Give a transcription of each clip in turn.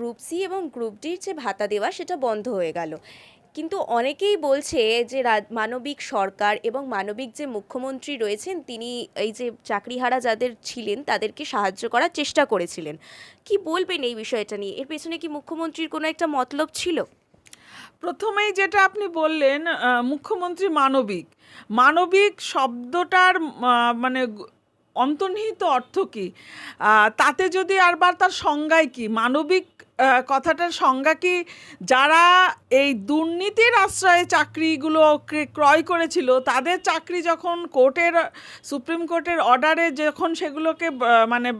Group C এবং group ডির যে ভাতা দেওয়া সেটা বন্ধ হয়ে গেল। কিন্তু অনেকেই বলছে যে মানবিক সরকার এবং মানবিক যে মুখ্যমন্ত্রী রয়েছেন, তিনি এই যে চাকরিহারা যাদের ছিলেন, তাদেরকে সাহায্য করার চেষ্টা করেছিলেন। কি বলবেন এই বিষয়টা নিয়ে? এর পেছনে কি মুখ্যমন্ত্রীর কোনো একটা মতলব ছিল? প্রথমেই যেটা আপনি বললেন মুখ্যমন্ত্রী মানবিক। মানবিক শব্দটার মানে অন্তর্নিহিত অর্থ কি? তাতে যদি আরবার তার সংজ্ঞায় কি? মানবিক কথাটার সংজ্ঞা কি? যারা এই দুর্নীতির আশ্রয়ে চাকরিগুলো ক্রে- ক্রয় করেছিল, তাদের চাকরি যখন কোর্টের, সুপ্রিম কোর্টের অর্ডারে যখন সেগুলোকে মানে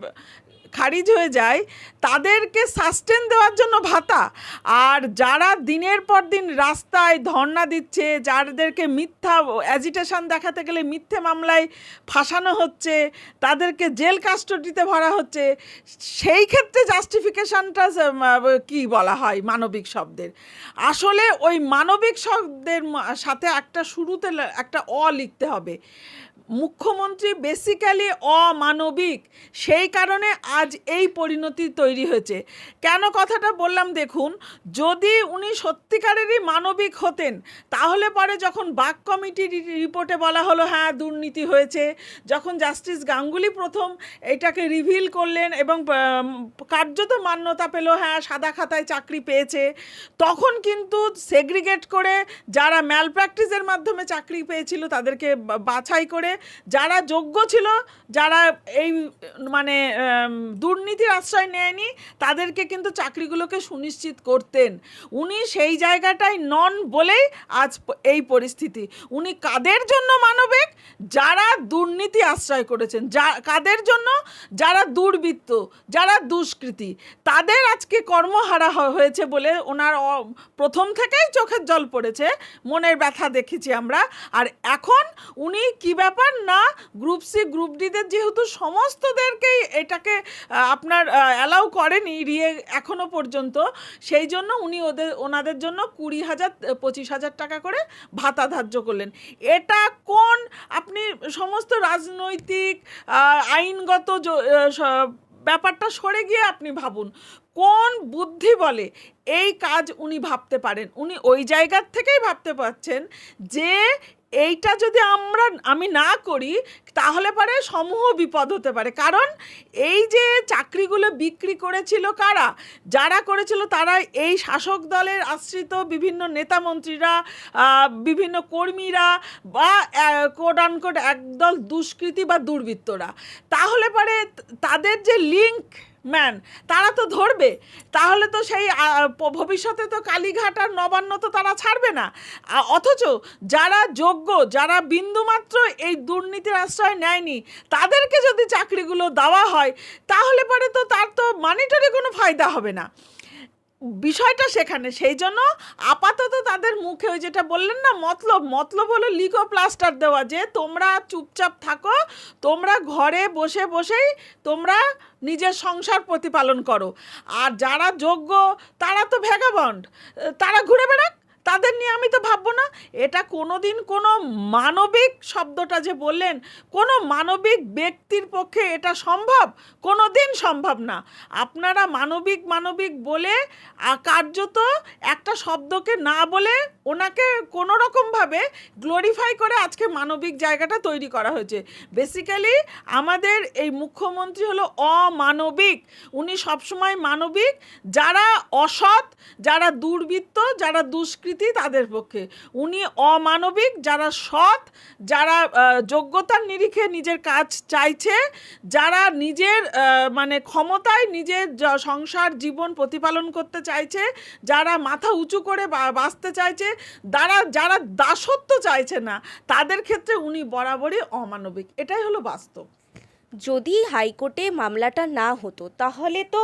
খারিজ হয়ে যায়, তাদেরকে সাস্টেন দেওয়ার জন্য ভাতা। আর যারা দিনের পর দিন রাস্তায় ধর্ণা দিচ্ছে, যাদেরকে মিথ্যা অ্যাজিটেশন দেখাতে গেলে মিথ্যে মামলায় ফাঁসানো হচ্ছে, তাদেরকে জেল কাস্টডিতে ভরা হচ্ছে, সেই ক্ষেত্রে জাস্টিফিকেশনটা কি বলা হয় মানবিক শব্দের? আসলে ওই মানবিক শব্দের সাথে একটা শুরুতে একটা অ লিখতে হবে। মুখ্যমন্ত্রী বেসিক্যালি অমানবিক। সেই কারণে আজ এই পরিণতি তৈরি হয়েছে। কেন কথাটা বললাম দেখুন, যদি উনি সত্যিকারেরই মানবিক হতেন, তাহলে পরে যখন বাক কমিটির রিপোর্টে বলা হলো হ্যাঁ দুর্নীতি হয়েছে, যখন জাস্টিস গাঙ্গুলি প্রথম এটাকে রিভিল করলেন এবং কার্যত মান্যতা পেল হ্যাঁ সাদা খাতায় চাকরি পেয়েছে, তখন কিন্তু সেগ্রিগেট করে যারা ম্যাল প্র্যাকটিসের মাধ্যমে চাকরি পেয়েছিল, তাদেরকে বাছাই করে যারা যোগ্য ছিল, যারা এই মানে দুর্নীতির আশ্রয় নেয়নি, তাদেরকে কিন্তু চাকরিগুলোকে সুনিশ্চিত করতেন। উনি সেই জায়গাটায় নন বলেই আজ এই পরিস্থিতি। উনি কাদের জন্য মানবিক? যারা দুর্নীতি আশ্রয় করেছেন। যা, কাদের জন্য? যারা দুর্বৃত্ত, যারা দুষ্কৃতী। তাদের আজকে কর্মহারা হয়েছে বলে ওনার প্রথম থেকেই চোখের জল পড়েছে, মনের ব্যথা দেখেছি আমরা। আর এখন উনি কী ব্যাপার না। গ্রুপ সি গ্রুপ ডিদের যেহেতু সমস্তদেরকেই এটাকে আপনার অ্যালাউ করেনি রিয়ে এখনও পর্যন্ত, সেই জন্য উনি ওদের, ওনাদের জন্য কুড়ি হাজার, পঁচিশ হাজার টাকা করে ভাতা ধার্য করলেন। এটা কোন, আপনি সমস্ত রাজনৈতিক আইনগত ব্যাপারটা সরে গিয়ে আপনি ভাবুন। কোন বুদ্ধি বলে এই কাজ উনি ভাবতে পারেন? উনি ওই জায়গার থেকেই ভাবতে পারছেন যে এইটা যদি আমরা, আমি না করি, তাহলে পরে সমূহ বিপদ হতে পারে। কারণ এই যে চাকরিগুলো বিক্রি করেছিল কারা? যারা করেছিল তারা এই শাসক দলের আশ্রিত বিভিন্ন নেতা মন্ত্রীরা বিভিন্ন কর্মীরা বা কোড আনকোড একদল দুষ্কৃতী বা দুর্বৃত্তরা। তাহলে পরে তাদের যে লিঙ্ক ম্যান, তারা তো ধরবে। তাহলে তো সেই ভবিষ্যতে তো কালীঘাট আর নবান্ন তো তারা ছাড়বে না। অথচ যারা যোগ্য, যারা বিন্দুমাত্র এই দুর্নীতির আশ্রয় নেয়নি, তাদেরকে যদি চাকরিগুলো দেওয়া হয়, তাহলে পরে তো তার তো মানিটারি কোনো ফায়দা হবে না। বিষয়টা সেখানে। সেই জন্য আপাতত তাদের মুখে ওই যেটা বললেন না, মতলব। মতলব হলো লিকো প্লাস্টার দেওয়া যে তোমরা চুপচাপ থাকো, তোমরা ঘরে বসে বসেই তোমরা নিজের সংসার প্রতিপালন করো। আর যারা যোগ্য, তারা তো ভেগাবন্ড তারা ঘুরে বেড়াক। তাদের নিয়ে আমি তো ভাববো না। এটা কোনো দিন কোনো মানবিক শব্দটা যে বললেন, কোনো মানবিক ব্যক্তির পক্ষে এটা সম্ভব? কোনো দিন সম্ভব না। আপনারা মানবিক মানবিক বলে কার্যত একটা শব্দকে না বলে ওনাকে কোনো রকমভাবে গ্লোরিফাই করে আজকে মানবিক জায়গাটা তৈরি করা হয়েছে। বেসিক্যালি আমাদের এই মুখ্যমন্ত্রী হলো অমানবিক। উনি সবসময় মানবিক। যারা অসৎ, যারা দুর্বৃত্ত, যারা দুষ্কৃতী তাদের পক্ষে। উনি অমানবিক, যারা সৎ, যারা যোগ্যতার নিরিখে নিজের কাজ চাইছে, যারা নিজের মানে ক্ষমতায় নিজের সংসার, জীবন প্রতিপালন করতে চাইছে, যারা মাথা উঁচু করে বাঁচতে চাইছে যারা যারা দাসত্ব চাইছে না, তাদের ক্ষেত্রে উনি বরাবরই অমানবিক। এটাই হলো বাস্তব। যদি হাইকোর্টে মামলাটা না হতো, তাহলে তো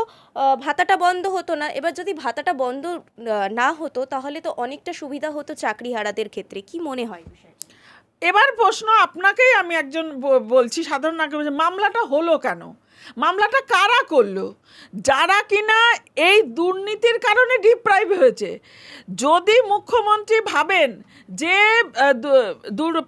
ভাতাটা বন্ধ হতো না। এবার যদি ভাতাটা বন্ধ না হতো, তাহলে তো অনেকটা সুবিধা হতো চাকরিহারাদের ক্ষেত্রে। কি মনে হয় এবার প্রশ্ন আপনাকেই আমি একজন বলছি, সাধারণ নাগরিক মামলাটা হলো কেন? মামলাটা কারা করল? যারা কিনা এই দুর্নীতির কারণে ডিপ্রাইভ হয়েছে? যদি মুখ্যমন্ত্রী ভাবেন যে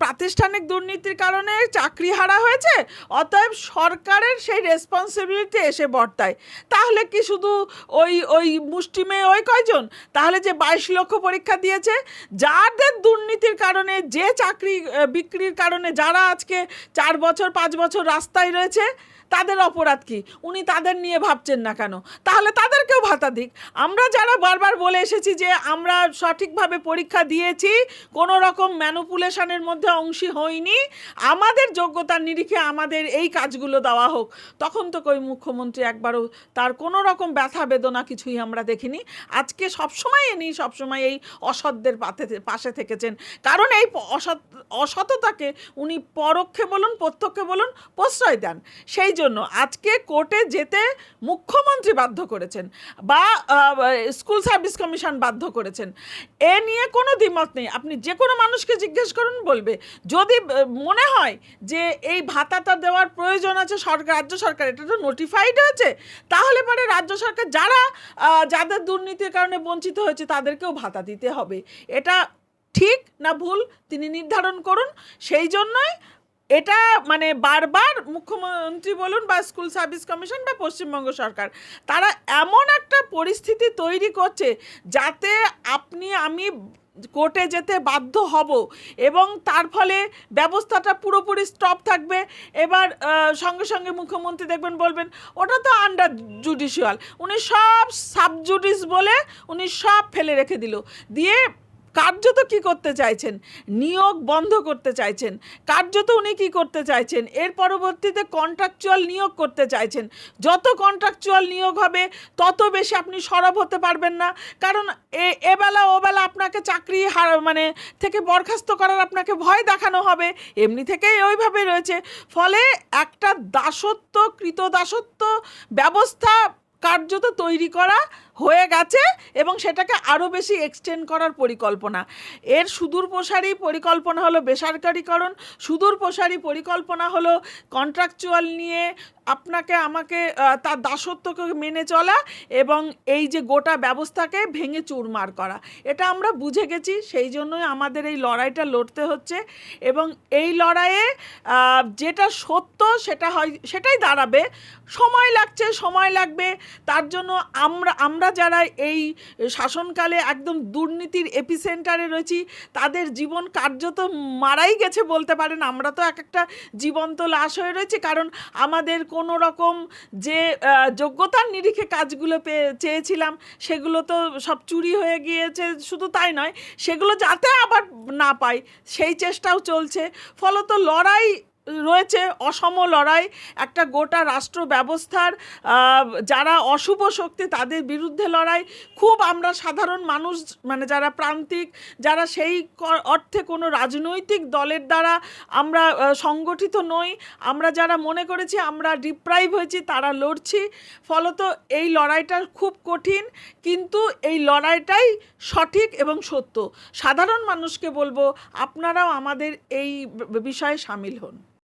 প্রাতিষ্ঠানিক দুর্নীতির কারণে চাকরি হারা হয়েছে, অতএব সরকারের সেই রেসপন্সিবিলিটি এসে বর্তায়, তাহলে কি শুধু ওই ওই মুষ্টিমে ওই কয়জন? তাহলে যে বাইশ লক্ষ পরীক্ষা দিয়েছে, যাদের দুর্নীতির কারণে, যে চাকরি বিক্রির কারণে যারা আজকে চার বছর, পাঁচ বছর রাস্তায় রয়েছে তাদের অপরাধ কি? উনি তাদের নিয়ে ভাবছেন না কেন? তাহলে তাদেরকেও ভাতা দিক। আমরা যারা বারবার বলে এসেছি যে আমরা সঠিকভাবে পরীক্ষা দিয়েছি, কোনো রকম ম্যানুপুলেশনের মধ্যে অংশী হইনি, আমাদের যোগ্যতার নিরিখে আমাদের এই কাজগুলো দেওয়া হোক, তখন তো কই মুখ্যমন্ত্রী একবারও তার কোনো রকম ব্যথা বেদনা কিছুই আমরা দেখিনি। আজকে সবসময় এনি সবসময় এই অসৎদের পাতে পাশে থেকেছেন। কারণ এই অসৎ, অসততাকে উনি পরোক্ষে বলুন, প্রত্যক্ষে বলুন, প্রশ্রয় দেন। সেই জন্য আজকে কোর্টে যেতে মুখ্যমন্ত্রী বাধ্য করেছেন বা স্কুল সার্ভিস কমিশন বাধ্য করেছেন। এ নিয়ে কোনো দ্বিমত নেই। আপনি যে কোনো মানুষকে জিজ্ঞেস করুন, বলবে। যদি মনে হয় যে এই ভাতাটা দেওয়ার প্রয়োজন আছে সরকার, রাজ্য সরকার, এটা তো নোটিফাইড হয়েছে, তাহলে পরে রাজ্য সরকার যারা যাদের দুর্নীতির কারণে বঞ্চিত হয়েছে তাদেরকেও ভাতা দিতে হবে। এটা ঠিক না ভুল? তিনি নির্ধারণ করুন। সেই জন্যই এটা মানে বারবার মুখ্যমন্ত্রী বলুন বা স্কুল সার্ভিস কমিশন বা পশ্চিমবঙ্গ সরকার, তারা এমন একটা পরিস্থিতি তৈরি করছে যাতে আপনি, আমি কোর্টে যেতে বাধ্য হব এবং তার ফলে ব্যবস্থাটা পুরোপুরি স্টপ থাকবে। এবার সঙ্গে সঙ্গে মুখ্যমন্ত্রী দেখবেন বলবেন, ওটা তো আন্ডার জুডিশিয়াল উনি সব সাবজুডিস বলে উনি সব ফেলে রেখে দিল। দিয়ে কার্যত কি করতে চাইছেন? নিয়োগ বন্ধ করতে চাইছেন। কার্যত উনি কি করতে চাইছেন? এর পরবর্তীতে কন্ট্রাকচুয়াল নিয়োগ করতে চাইছেন। যত কন্ট্রাকচুয়াল নিয়োগ হবে, তত বেশি আপনি সরব হতে পারবেন না। কারণ এ এবেলা ওবেলা আপনাকে চাকরি হার মানে থেকে বরখাস্ত করার আপনাকে ভয় দেখানো হবে। এমনি থেকেই ওইভাবে রয়েছে। ফলে একটা দাসত্ব কৃত দাসত্ব ব্যবস্থা কার্যত তৈরি করা হয়ে গেছে এবং সেটাকে আরও বেশি এক্সটেন্ড করার পরিকল্পনা। এর সুদূর প্রসারী পরিকল্পনা হলো বেসরকারিকরণ, সুদূর প্রসারী পরিকল্পনা হলো কন্ট্রাকচুয়াল নিয়ে আপনাকে, আমাকে তার দাসত্বকে মেনে চলা এবং এই যে গোটা ব্যবস্থাকে ভেঙে চুরমার করা। এটা আমরা বুঝে গেছি, সেই জন্যই আমাদের এই লড়াইটা লড়তে হচ্ছে এবং এই লড়াইয়ে যেটা সত্য সেটা হয়, সেটাই দাঁড়াবে। সময় লাগছে, সময় লাগবে। তার জন্য আমরা আমরা যারা এই শাসনকালে একদম দুর্নীতির এপিসেন্টারে রয়েছি, তাদের জীবন কার্যত মারাই গেছে বলতে পারেন। আমরা তো এক একটা জীবন্ত লাশ হয়ে রয়েছি, কারণ আমাদের কোনো রকম যে যোগ্যতার নিরিখে কাজগুলো পেয়ে চেয়েছিলাম, সেগুলো তো সব চুরি হয়ে গিয়েছে, শুধু তাই নয়, সেগুলো যাতে আবার না পাই, সেই চেষ্টাও চলছে। ফলত লড়াই রয়েছে অসম লড়াই, একটা গোটা রাষ্ট্র ব্যবস্থার যারা অশুভ শক্তি তাদের বিরুদ্ধে লড়াই। খুব আমরা সাধারণ মানুষ মানে যারা প্রান্তিক, যারা সেই অর্থে কোনো রাজনৈতিক দলের দ্বারা আমরা সংগঠিত নই। আমরা যারা মনে করেছি আমরা ডিপ্রাইভ হয়েছি তারা লড়ছি। ফলত এই লড়াইটা খুব কঠিন, কিন্তু এই লড়াইটাই সঠিক এবং সত্য। সাধারণ মানুষকে বলব, আপনারাও আমাদের এই বিষয়ে সামিল হন।